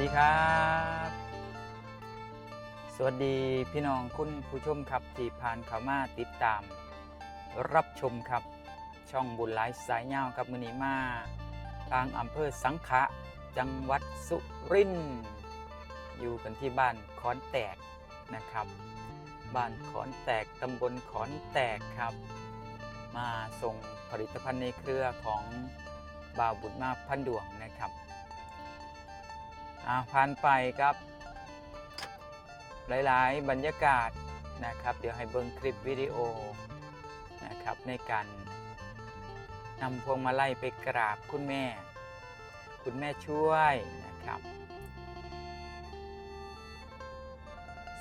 ดีครับ สวัสดีพี่น้องคุณผู้ชมครับที่ผ่านเข้ามาติดตาม รับชมครับ ช่องบุญหลายสายเงาครับมือนี้มาทางอำเภอสังขะจังหวัดสุรินทร์อยู่กันที่บ้านขอนแตกนะครับ บ้านขอนแตกตำบลขอนแตกครับ มาส่งผลิตภัณฑ์ในเครือของบ่าวบุญมาพันดวงนะครับ อ่าผ่านไปครับ หลายๆ บรรยากาศนะครับ เดี๋ยวให้เบิ่งคลิปวิดีโอนะครับในการนำพวงมาลัยไปกราบคุณแม่ คุณแม่ช่วยนะครับ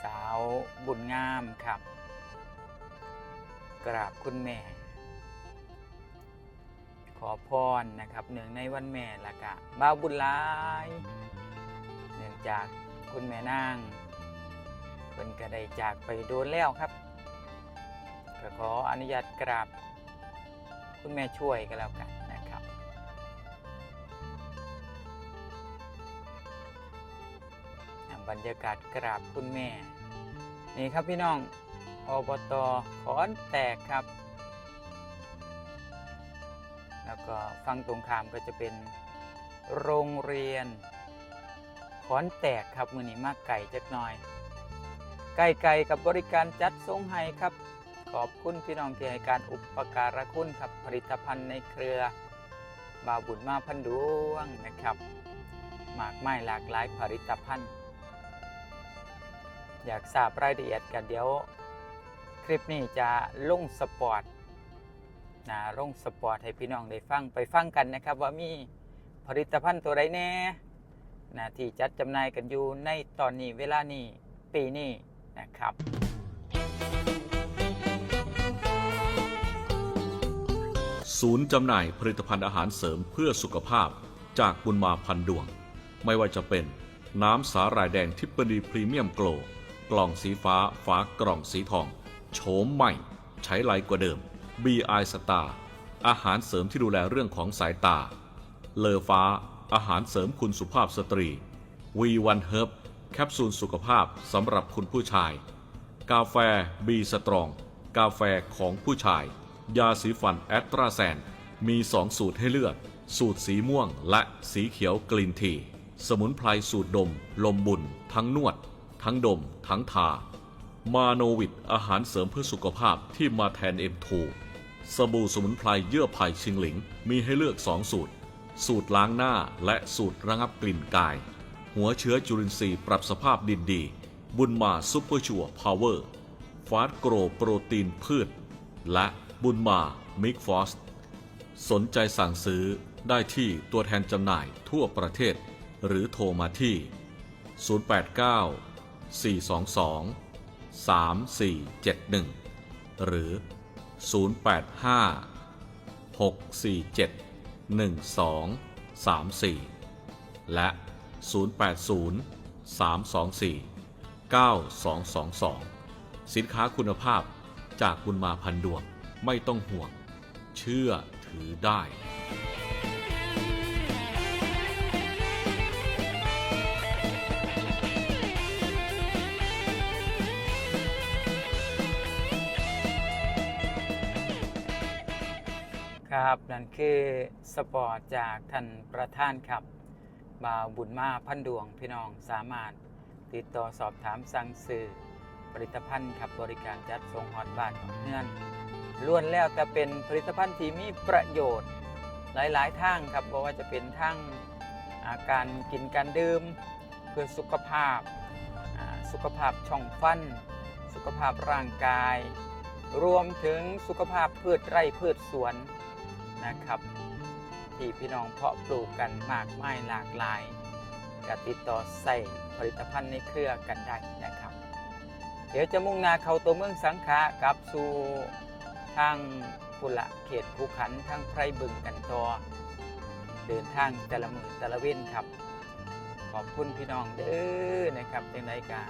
สาวบุญงามครับ กราบคุณแม่ ขอพรนะครับเนื่องในวันแม่ละกะบ้าวบุญหลาย จากคุณแม่นางเพิ่นก็ได้จากไปโดนแล้วครับก็ขออนุญาตกราบ คุณแม่ช่วยก็แล้วกันนะครับ บรรยากาศกราบคุณแม่ นี่ครับพี่น้องอบตขอนแตกครับ แล้วก็ฟังตรงข้ามก็จะเป็นโรงเรียน ขอนแตกครับมือนี้มากไก่จักหน่อยไก่ไก่กับบริการจัดส่งให้ครับ ขอบคุณพี่น้องที่ให้การอุปการะคุณครับผลิตภัณฑ์ในเครือบาบุญมาพันดวงนะครับมากไม้หลากหลายผลิตภัณฑ์ อยากทราบรายละเอียดกันเดี๋ยว คลิปนี้จะลงสปอร์ตนะลงสปอร์ตให้พี่น้องได้ฟังไปฟังกันนะครับ ว่ามีผลิตภัณฑ์ตัวใดแน่ นะที่จัดจำหน่ายกันอยู่ในตอนนี้เวลานี้ปีนี้นะครับ ศูนย์จำหน่ายผลิตภัณฑ์อาหารเสริมเพื่อสุขภาพจากบุญมาพันดวง ไม่ว่าจะเป็น น้ำสาหร่ายแดงทิปเปอรีพรีเมียมโกลกล่องสีฟ้าฝากล่องสีทอง โฉมใหม่ ใช้ไรกว่าเดิม BI Star อาหารเสริมที่ดูแลเรื่องของสายตา เลอฟ้า อาหารเสริมคุณสุภาพสตรี V1 Herb แคปซูลสุขภาพสำหรับคุณผู้ชาย กาแฟบีสตรอง กาแฟของผู้ชาย ยาสีฟันแอตราแซน มี 2 สูตรให้เลือก สูตรสีม่วงและสีเขียวกรีนทีสมุนไพรสูตรดม ลมบุญ ทั้งนวด ทั้งดม ทั้งทา มาโนวิดอาหารเสริมเพื่อสุขภาพที่มาแทน M2 สบู่สมุนไพรเยื่อไผ่ชิงหลิง มีให้เลือก 2 สูตร สูตรล้างหน้าและสูตรระงับกลิ่นกาย หัวเชื้อจุลินทรีย์ปรับสภาพดินดี บุญมาซุปเปอร์ชัวพาวเวอร์ ฟาสโกรโปรตีนพืช และบุญมามิกฟอส สนใจสั่งซื้อได้ที่ตัวแทนจำหน่ายทั่วประเทศ หรือโทรมาที่ 089 422 3471 หรือ 085 647 1234 และ 080 324 9222 สินค้าคุณภาพจากคุณมาพันดวงไม่ต้องห่วง เชื่อถือได้ ครับ นั่นคือสปอร์ตจากท่านประธานครับบ่าวบุญมาพันดวงพี่น้องสามารถ ติดต่อสอบถามสั่งซื้อผลิตภัณฑ์ครับบริการจัดส่งฮอตบ้านของเงื่อนล้วนแล้วแต่เป็นผลิตภัณฑ์ที่มีประโยชน์หลาย ๆ ทางครับบอกว่าจะเป็นทั้งอ่าการกินการดื่ม เพื่อสุขภาพาสุขภาพช่องฟัน สุขภาพร่างกาย รวมถึงสุขภาพพืชไร่พืชสวน นะครับ ที่พี่น้องเพาะปลูกกันมากมายหลากหลายก็ติดต่อใส่ผลิตภัณฑ์ในเครือกันได้นะครับ เดี๋ยวจะมุ่งหนาเข้าตัวเมืองสังขะกลับสู่ทางปุระเขตภูขันทางไพรบึงกันต่อเดินทางแต่ละมือแต่ละเว้นครับ ขอบคุณพี่น้องเด้อนะครับจังไดกา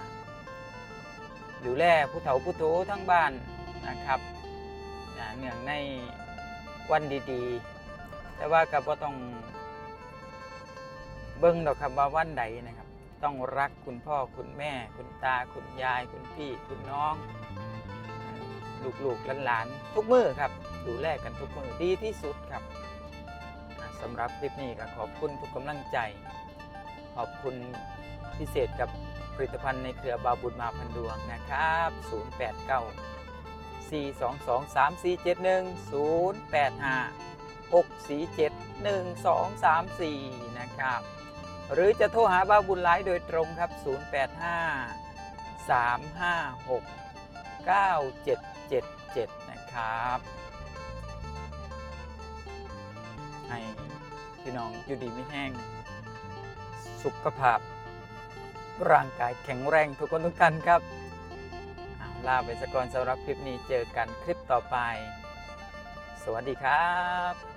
ดูแลผู้เฒ่าผู้โตทั้งบ้านนะครับเนื่องใน วันดีๆ แต่ว่าก็บ่ต้อง เบิ่งดอกครับว่าวันใดนะครับ ต้องรักคุณพ่อคุณแม่ คุณตา คุณยาย คุณพี่คุณน้องลูกๆหลานๆทุกมือครับ ดูแลกันทุกมือดีที่สุดครับสำหรับคลิปนี้ก็ขอบคุณทุกกำลังใจ ขอบคุณพิเศษกับผลิตภัณฑ์ในเครือบาบุญมาพันดวงนะครับ 089 085 647 1234 นะครับ หรือจะโทรหาบ้าบุญไลฟ์โดยตรงครับ 085 356 9777 นะครับ ให้พี่น้องอยู่ดีไม่แห้ง สุขภาพ ร่างกายแข็งแรงทุกคนทุกท่านครับ ลาไปสกอนสำหรับคลิปนี้เจอกันคลิปต่อไป สวัสดีครับ